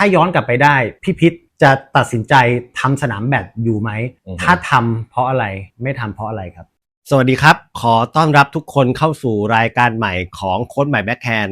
ถ้าย้อนกลับไปได้พี่พิษจะตัดสินใจทำสนามแบดอยู่ไหมอือฮึถ้าทำเพราะอะไรไม่ทำเพราะอะไรครับ สวัสดีครับ ขอต้อนรับทุกคนเข้าสู่รายการใหม่ของโค้ดใหม่แบ็คแฮน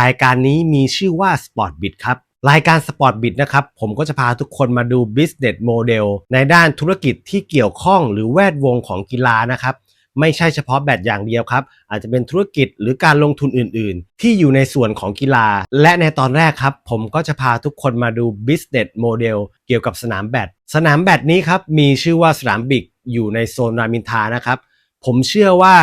รายการนี้มีชื่อว่า Sport Bit ครับรายการ Sport Bit นะครับ ผมก็จะพาทุกคนมาดู Business Model ในด้านธุรกิจที่เกี่ยวข้องหรือแวดวงของกีฬานะครับ ไม่ใช่เฉพาะแบดอย่างเดียวครับ อาจจะเป็นธุรกิจหรือการลงทุนอื่นๆ ที่อยู่ในส่วนของกีฬา และในตอนแรกครับ ผมก็จะพาทุกคนมาดู business model เกี่ยวกับสนามแบดสนามแบดนี้ครับมีชื่อว่าสนามบิกอยู่ในโซนรามอินทานะครับ ผมเชื่อว่า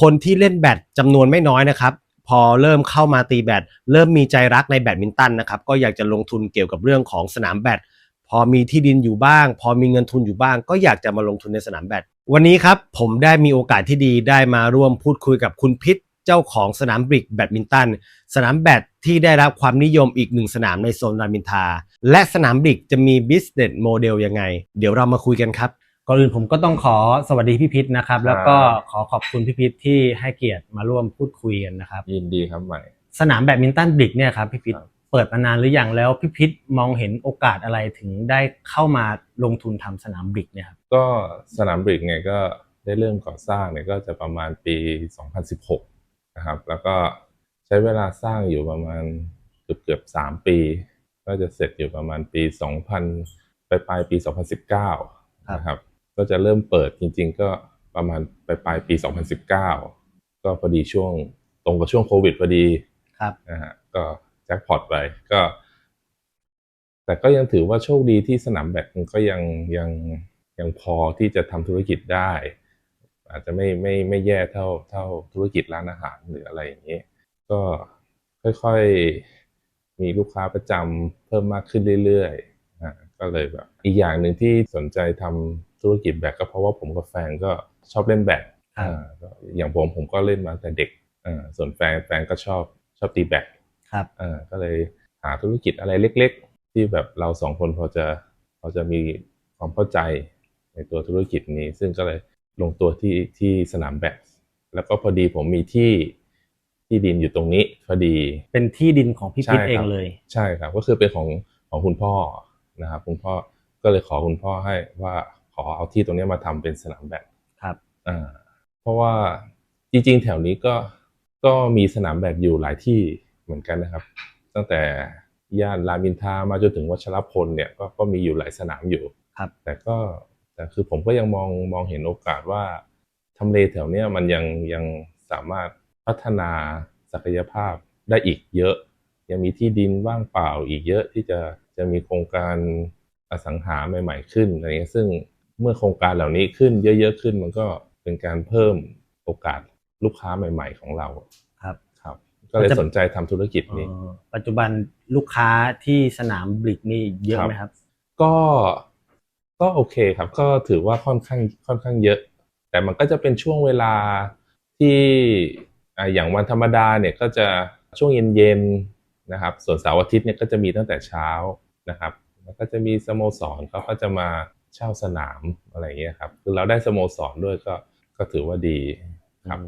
คนที่เล่นแบดจำนวนไม่น้อยนะครับพอเริ่มเข้ามาตีแบดเริ่มมีใจรักในแบดมินตันนะครับก็อยากจะลงทุนเกี่ยวกับเรื่องของสนามแบดพอมีที่ดินอยู่บ้าง พอมีเงินทุนอยู่บ้าง ก็อยากจะมาลงทุนในสนามแบด วันนี้ครับผมได้มีโอกาสที่ดีได้มาร่วมพูดคุยกับคุณพิษเจ้าของสนามบริกแบดมินตันสนามแบดที่ได้รับความนิยมอีกหนึ่งสนามในโซนรามอินทราและสนามบริกจะมี business model ยังไง เดี๋ยวเรามาคุยกันครับก่อนอื่นผมก็ต้องขอสวัสดีพี่พิษนะครับ แล้วก็ขอขอบคุณพี่พิษที่ให้เกียรติมาร่วมพูดคุยกันนะครับ ยินดีครับใหม่ สนามแบดมินตันบริกเนี่ยครับพี่พิษครับ เปิดมานานหรือยังแล้วพี่พิษมองเห็นโอกาสอะไรถึงได้เข้ามาลงทุนทำสนามบริกเนี่ยครับก็สนามบริกเนี่ยก็ได้เริ่มก่อสร้างเนี่ยก็จะประมาณปี 2016 นะครับ แล้วก็ใช้เวลาสร้างอยู่ประมาณเกือบเกือบๆสามปี ก็จะเสร็จอยู่ประมาณปี 2000ไปปลายปี 2019 นะครับ ก็จะเริ่มเปิดจริง ๆ ก็ประมาณไปปลายปี 2019 ก็พอดีช่วงตรงกับช่วงโควิดพอดีครับนะฮะก็ แจ็คพอตไปก็ แต่ก็ยังถือว่าโชคดีที่สนามแบดมันก็ยังยังยังพอที่จะทำธุรกิจได้ อาจจะไม่ไม่ไม่แย่เท่าเท่าธุรกิจร้านอาหารหรืออะไรอย่างนี้ ก็ค่อยๆมีลูกค้าประจำเพิ่มมากขึ้นเรื่อยๆนะก็เลยแบบอีกอย่างหนึ่งที่สนใจทำธุรกิจแบดก็เพราะว่าผมกับแฟนก็ชอบเล่นแบดครับอ่าก็อย่างผมผมก็เล่นมาตั้งแต่เด็กอ่าส่วนแฟนแฟนก็ชอบชอบตีแบด ครับอ่าก็เลยหาธุรกิจอะไรเล็ก ๆ ที่แบบเราสองคนพอจะพอจะมีความเข้าใจในตัวธุรกิจนี้ ซึ่งก็เลยลงตัวที่ที่สนามแบดแล้วก็พอดีผมมีที่ที่ดินอยู่ตรงนี้พอดี เป็นที่ดินของพี่พิษใช่ครับเองเลย ใช่ครับ ก็คือเป็นของของคุณพ่อนะครับคุณพ่อก็เลยขอคุณพ่อให้ว่าขอเอาที่ตรงนี้มาทำเป็นสนามแบดครับอ่าเพราะว่าจริงๆ แถวนี้ก็ก็มีสนามแบดอยู่หลายที่ เหมือนกันนะครับ ตั้งแต่ย่านรามอินทรามาจนถึงวัชรพลเนี่ยก็ก็มีอยู่หลายสนามอยู่ครับ แต่ก็แต่คือผมก็ยังมองมองเห็นโอกาสว่าทำเลแถวเนี้ยมันยังยังสามารถพัฒนาศักยภาพได้อีกเยอะ ยังมีที่ดินว่างเปล่าอีกเยอะที่จะจะมีโครงการอสังหาใหม่ ๆ ขึ้นอะไรเงี้ยซึ่งเมื่อโครงการเหล่านี้ขึ้นเยอะๆขึ้น มันก็เป็นการเพิ่มโอกาสลูกค้าใหม่ ๆ ของเราครับครับ ก็เลยมันจะสนใจทำธุรกิจนี้เอ่อปัจจุบันลูกค้าที่สนามบริกนี่เยอะไหมครับ ก็ก็โอเคครับ ก็ถือว่าค่อนข้างค่อนข้างเยอะ แต่มันก็จะเป็นช่วงเวลาที่อ่าอย่างวันธรรมดาเนี่ยก็จะช่วงเย็นๆนะครับ ส่วนเสาร์อาทิตย์เนี่ยก็จะมีตั้งแต่เช้านะครับแล้วก็จะมีสโมสรเขาก็จะมาเช่าสนามอะไรอย่างเงี้ยครับ คือเราได้สโมสรด้วยก็ก็ถือว่าดีครับ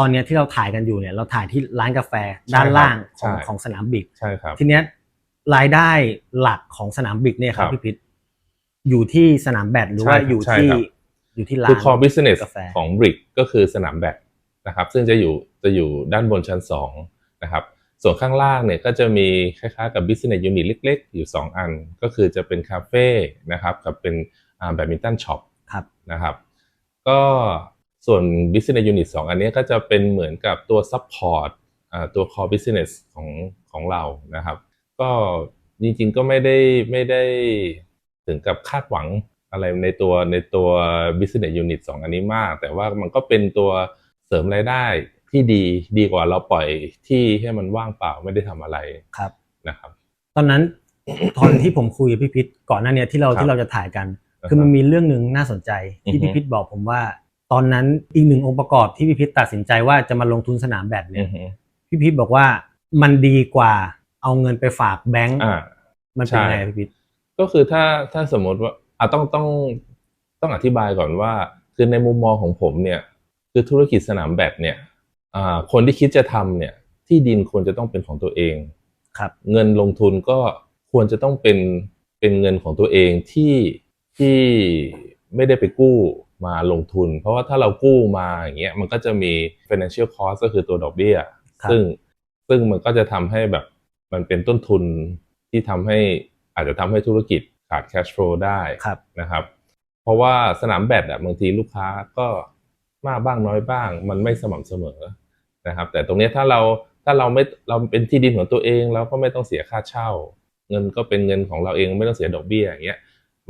ตอนเนี้ยที่เราถ่ายกันอยู่เนี่ยเราถ่ายที่ร้านกาแฟด้านล่างขใช่องของสนามบิก ใช่ครับ ทีเนี้ยรายได้หลักของสนามบิกเนี่ยครับครับพี่พิษอยู่ที่สนามแบดหรือว่าใช่ครับอยู่ใช่ที่ครับ อยู่ที่ร้าคือน core business กาแฟ ของ Brick ก็คือสนามแบดนะครับ ซึ่งจะอยู่จะอยู่ด้านบนชั้น2นะครับ ส่วนข้างล่างเนี่ยก็จะมีคล้ายๆกับ business unit เล็กๆ อยู่ 2 อัน ก็คือจะเป็นคาเฟ่นะครับกับเป็นแบดมินตันช็อปครับ นะครับ ก็ ส่วน business unit 2 อันเนี้ยก็จะเป็นเหมือนกับตัว support อ่าตัว core business ของของเรานะครับ ก็จริงๆก็ไม่ได้ไม่ได้ถึงกับคาดหวังอะไรในตัวในตัว business unit 2 อันนี้มาก แต่ว่ามันก็เป็นตัวเสริมรายได้ที่ดีดีกว่าเราปล่อยที่ให้มันว่างเปล่าไม่ได้ทำอะไรครับนะครับ ตอนนั้นตอนที่ผมคุยกับพี่พิษก่อนหน้าเนี้ยที่เราครับที่เราจะถ่ายกันอ่าฮะคือมันมีเรื่องหนึ่งน่าสนใจที่อือฮึพี่พิษบอกผมว่า ตอนนั้นอีกหนึ่งองค์ประกอบที่พี่พิษตัดสินใจว่าจะมาลงทุนสนามแบดเนี่อืยอฮึพี่พิษบอกว่ามันดีกว่าเอาเงินไปฝากแบงก์อ่ามันเป็นใช่ไงพี่พิษก็คือถ้าถ้าสมมติว่าอะต้องต้องต้องอธิบายก่อนว่า คือในมุมมองของผมเนี่ย คือธุรกิจสนามแบดเนี่ยอ่าคนที่คิดจะทำเนี่ย ที่ดินควรจะต้องเป็นของตัวเองครับ เงินลงทุนก็ควรจะต้องเป็นเป็นเงินของตัวเองที่ที่ไม่ได้ไปกู้ มาลงทุน เพราะว่าถ้าเรากู้มาอย่างเงี้ยมันก็จะมี financial cost ก็คือตัวดอกเบี้ยครับซึ่งซึ่งมันก็จะทำให้แบบมันเป็นต้นทุนที่ทำให้อาจจะทำให้ธุรกิจขาด cash flow ได้ครับนะครับ เพราะว่าสนามแบดอะบางทีลูกค้าก็มากบ้างน้อยบ้าง มันไม่สม่ำเสมอนะครับ แต่ตรงเนี้ยถ้าเราถ้าเราไม่เราเป็นที่ดินของตัวเองเราก็ไม่ต้องเสียค่าเช่า เงินก็เป็นเงินของเราเองไม่ต้องเสียดอกเบี้ยอย่างเงี้ย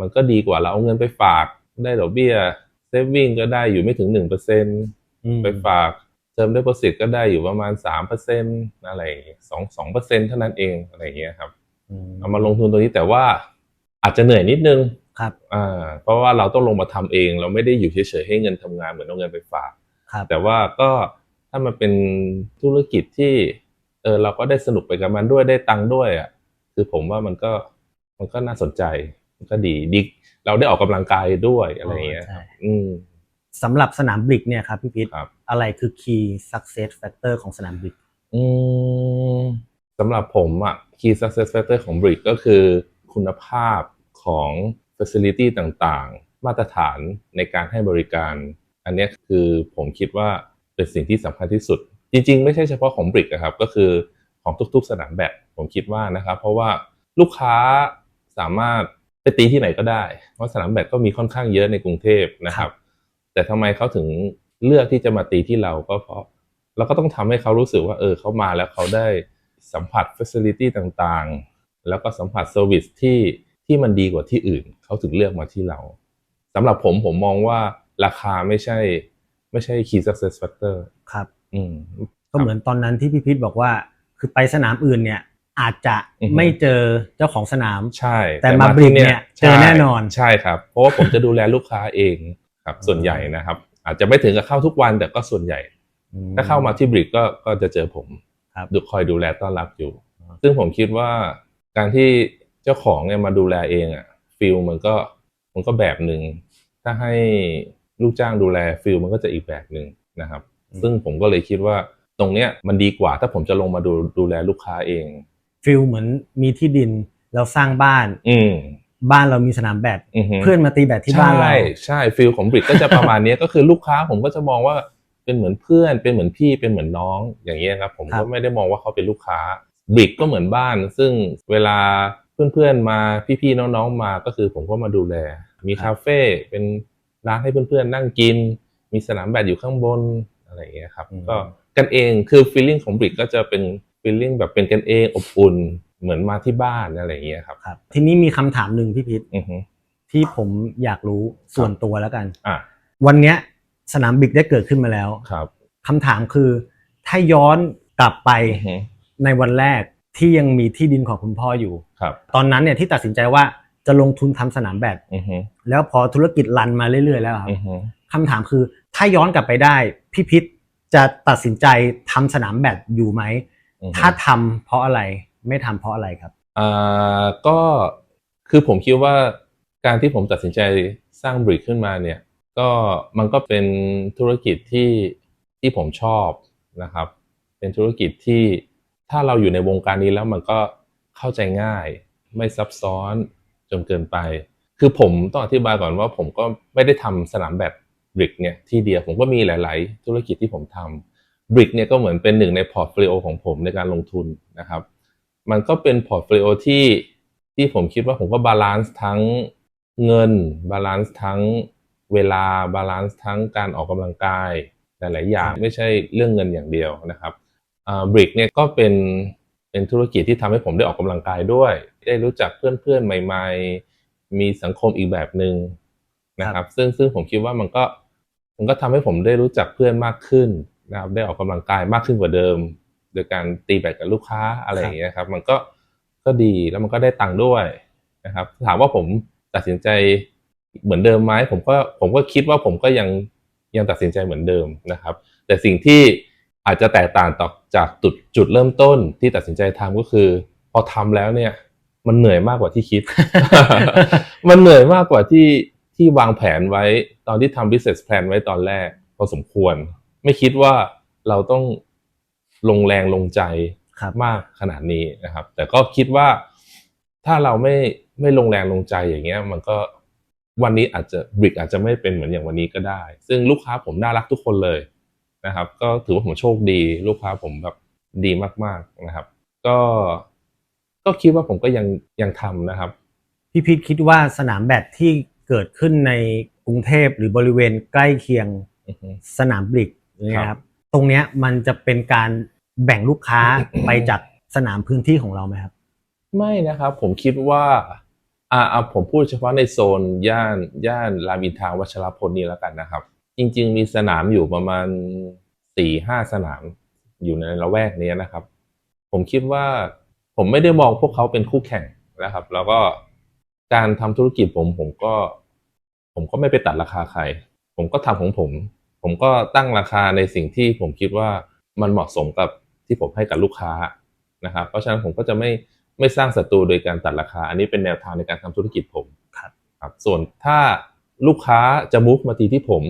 มันก็ดีกว่าเราเอาเงินไปฝากได้ดอกเบี้ย เซฟวิ่งก็ได้อยู่ไม่ถึงหนึ่งเปอร์เซ็นอืมไปฝากเติม d ด p o s i t ก็ได้อยู่ประมาณสามเปอร์เซ็นอะไรสองสองเปอร์เซ็นเท่านั้นเองอะไรอย่างเงี้ยครับอืมเอามาลงทุนตรงนี้แต่ว่าอาจจะเหนื่อยนิดนึงครับอ่าเพราะว่าเราต้องลงมาทำเอง เราไม่ได้อยู่เฉยๆให้เงินทำงานเหมือนเอาเงินไปฝากครับแต่ว่าก็ถ้ามันเป็นธุรกิจที่เออเราก็ได้สนุกไปกับมันด้วยได้ตังค์ด้วยอะคือผมว่ามันก็มันก็น่าสนใจมัน ก็ดีดีเราได้ออกกำลังกายด้วยอะไรอย่างเงี้ยใช่อืมสำหรับสนามบลิกเนี่ยครับพี่พิษครับอะไรคือ key success factor ของสนามบลิกอืมสำหรับผมอะ key success factor ของ Brick ก็คือคุณภาพของ facility ต่างๆ มาตรฐานในการให้บริการ อันเนี้ยคือผมคิดว่าเป็นสิ่งที่สำคัญที่สุด จริงๆ ไม่ใช่เฉพาะของ Brick นะครับ ก็คือของทุกๆ สนามแบดผมคิดว่านะครับ เพราะว่าลูกค้าสามารถ ไปตีที่ไหนก็ได้ เพราะสนามแบดก็มีค่อนข้างเยอะในกรุงเทพนะครับ แต่ทำไมเขาถึงเลือกที่จะมาตีที่เราก็เพราะเราก็ต้องทำให้เขารู้สึกว่าเออเขามาแล้วเขาได้สัมผัส facility ต่างๆ แล้วก็สัมผัส service ที่ที่มันดีกว่าที่อื่น เขาถึงเลือกมาที่เราสำหรับผมผมมองว่าราคาไม่ใช่ ไม่ใช่ key success factor ครับ อืมก็เหมือนตอนนั้นที่พี่พิษบอกว่า คือไปสนามอื่นเนี่ย อาจจะอือฮึไม่เจอเจ้าของสนาม ใช่ แต่มา Brick เนี่ยเจอแน่นอนใช่ครับ เพราะว่าผมจะดูแลลูกค้าเองครับส่วนใหญ่นะครับ อาจจะไม่ถึงกับเข้าทุกวันแต่ก็ส่วนใหญ่ ถ้าเข้ามาที่บริกก็ก็จะเจอผมครับดูคอยดูแลต้อนรับอยู่ ซึ่งผมคิดว่าการที่เจ้าของเนี่ยมาดูแลเองอะฟิลมันก็มันก็แบบหนึ่งถ้าให้ลูกจ้างดูแลฟิลมันก็จะอีกแบบหนึ่งนะครับอืมซึ่งผมก็เลยคิดว่าตรงเนี้ยมันดีกว่าถ้าผมจะลงมาดูดูแลลูกค้าเอง ฟิลเหมือนมีที่ดินเราสร้างบ้าน อืม บ้านเรามีสนามแบดอือฮึ เพื่อนมาตีแบดที่บ้านเรา ใช่ใช่ฟิลของบริกก็จะประมาณเนี้ย ก็คือลูกค้าผมก็จะมองว่าเป็นเหมือนเพื่อนเป็นเหมือนพี่เป็นเหมือนน้องอย่างเงี้ยครับผมครัก็บ ไม่ได้มองว่าเขาเป็นลูกค้าบริกก็เหมือนบ้าน ซึ่งเวลาเพื่อนๆมาพี่ๆน้องๆมาก็คือผมก็มาดูแล มีคาเฟ่เป็นร้านให้เพื่อนๆนั่งกิน มีสนามแบดอยู่ข้างบนอะไรอย่างเงี้ยครับอืม ก็กันเองคือฟีลลิ่งของบริกก็จะเป็น ฟีลลิ่งแบบเป็นกันเองอบอุ่นเหมือนมาที่บ้านอะไรอย่างเงี้ยครับครับ ทีนี้มีคำถามหนึ่งพี่พิษอือฮึที่ผมอยากรู้ส่วนตัวแล้วกัน อะวันเนี้ยสนามบิกได้เกิดขึ้นมาแล้วครับคำถามคือ ถ้าย้อนกลับไปอือฮึในวันแรกที่ยังมีที่ดินของคุณพ่ออยู่ ครับตอนนั้นเนี่ยที่ตัดสินใจว่าจะลงทุนทำสนามแบดอือฮึแล้วพอธุรกิจรันมาเรื่อยๆแล้วครับอือฮึคำถามคือถ้าย้อนกลับไปได้พี่พิษจะตัดสินใจทำสนามแบดอยู่ไหมอือฮึ ถ้าทำเพราะอะไรไม่ทำเพราะอะไรครับอ่าก็คือผมคิดว่าการที่ผมตัดสินใจสร้างบริกขึ้นมาเนี่ย ก็มันก็เป็นธุรกิจที่ที่ผมชอบนะครับ เป็นธุรกิจที่ถ้าเราอยู่ในวงการนี้แล้วมันก็เข้าใจง่าย ไม่ซับซ้อนจนเกินไป คือผมต้องอธิบายก่อนว่าผมก็ไม่ได้ทำสนามแบดบริกเนี่ยที่เดียวผมก็มีหลาย ๆ ธุรกิจที่ผมทำ บริกเนี่ยก็เหมือนเป็นหนึ่งในพอร์ตโฟลิโอของผมในการลงทุนนะครับ มันก็เป็นพอร์ตโฟลิโอที่ที่ผมคิดว่าผมก็บาลานซ์ทั้งเงินบาลานซ์ทั้งเวลาบาลานซ์ทั้งการออกกำลังกายหลายๆอย่างไม่ใช่เรื่องเงินอย่างเดียวนะครับบริกเนี่ยก็เป็นเป็นธุรกิจที่ทำให้ผมได้ออกกำลังกายด้วย ได้รู้จักเพื่อนๆ ใหม่ๆ มีสังคมอีกแบบหนึ่งนะครับ ซึ่งซึ่งผมคิดว่ามันก็มันก็ทำให้ผมได้รู้จักเพื่อนมากขึ้น นะครับได้ออกกำลังกายมากขึ้นกว่าเดิม โดยการตีแบดกับลูกค้าอะไรอย่างเงี้ยครับ มันก็ก็ดีแล้วมันก็ได้ตังค์ด้วยนะครับ ถามว่าผมตัดสินใจเหมือนเดิมไหมผมก็ผมก็คิดว่าผมก็ยังยังตัดสินใจเหมือนเดิมนะครับ แต่สิ่งที่อาจจะแตกต่างต่อจากจุดจุดเริ่มต้นที่ตัดสินใจทำก็คือ พอทำแล้วเนี่ย มันเหนื่อยมากกว่าที่คิด มันเหนื่อยมากกว่าที่ที่วางแผนไว้ตอนที่ทำ business plan ไว้ตอนแรกพอสมควร ไม่คิดว่าเราต้องลงแรงลงใจครับมากขนาดนี้นะครับ แต่ก็คิดว่าถ้าเราไม่ไม่ลงแรงลงใจอย่างเงี้ย มันก็วันนี้อาจจะบริกอาจจะไม่เป็นเหมือนอย่างวันนี้ก็ได้ ซึ่งลูกค้าผมน่ารักทุกคนเลยนะครับ ก็ถือว่าผมโชคดี ลูกค้าผมแบบดีมากๆนะครับ ก็ก็คิดว่าผมก็ยังยังทำนะครับ พี่พิษคิดว่าสนามแบดที่เกิดขึ้นในกรุงเทพหรือบริเวณใกล้เคียงอือฮึสนามบลิก นะคครัรับบตรงเนี้ยมันจะเป็นการแบ่งลูกค้าไปจากสนามพื้นที่ของเราไหมครับ ไม่นะครับผมคิดว่าอ่าเอาผมพูดเฉพาะในโซนย่านย่านรามอินทราวัชรพลนี่แล้วกันนะครับ จริง ๆ มีสนามอยู่ประมาณสี่ห้าสนามอยู่ในละแวกนี้นะครับ ผมคิดว่าผมไม่ได้มองพวกเขาเป็นคู่แข่งนะครับ แล้วก็การทำธุรกิจผมผมก็ ผมก็ไม่ไปตัดราคาใคร ผมก็ทำของผม ผมก็ตั้งราคาในสิ่งที่ผมคิดว่ามันเหมาะสมกับที่ผมให้กับลูกค้านะครับ เพราะฉะนั้นผมก็จะไม่ไม่สร้างศัตรูโดยการตัดราคา อันนี้เป็นแนวทางในการทำธุรกิจผมครับครับส่วนถ้าลูกค้าจะมุกมาทีที่ผม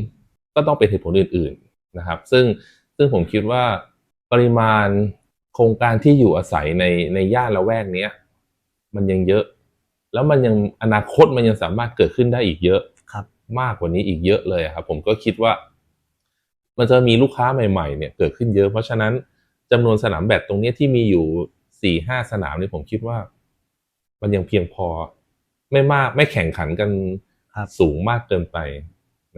ก็ต้องเป็นเหตุผลอื่น ๆนะครับ ซึ่งซึ่งผมคิดว่าปริมาณโครงการที่อยู่อาศัยในในย่านละแวกเนี้ยมันยังเยอะ แล้วมันยังอนาคตมันยังสามารถเกิดขึ้นได้อีกเยอะครับ มากกว่านี้อีกเยอะเลยครับ ผมก็คิดว่า มันจะมีลูกค้าใหม่ๆเนี่ยเกิดขึ้นเยอะ เพราะฉะนั้นจำนวนสนามแบดตรงเนี้ยที่มีอยู่สี่ห้าสนามเนี่ยผมคิดว่า มันยังเพียงพอไม่มากไม่แข่งขันกันครับสูงมากเกินไป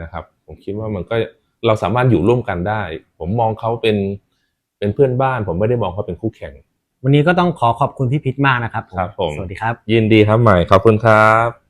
นะครับ ผมคิดว่ามันก็เราสามารถอยู่ร่วมกันได้ ผมมองเขาเป็นเป็นเพื่อนบ้าน ผมไม่ได้มองเขาเป็นคู่แข่ง วันนี้ก็ต้องขอขอบคุณพี่พิษมากนะครับครับผมสวัสดีครับ ยินดีครับใหม่ขอบคุณครับ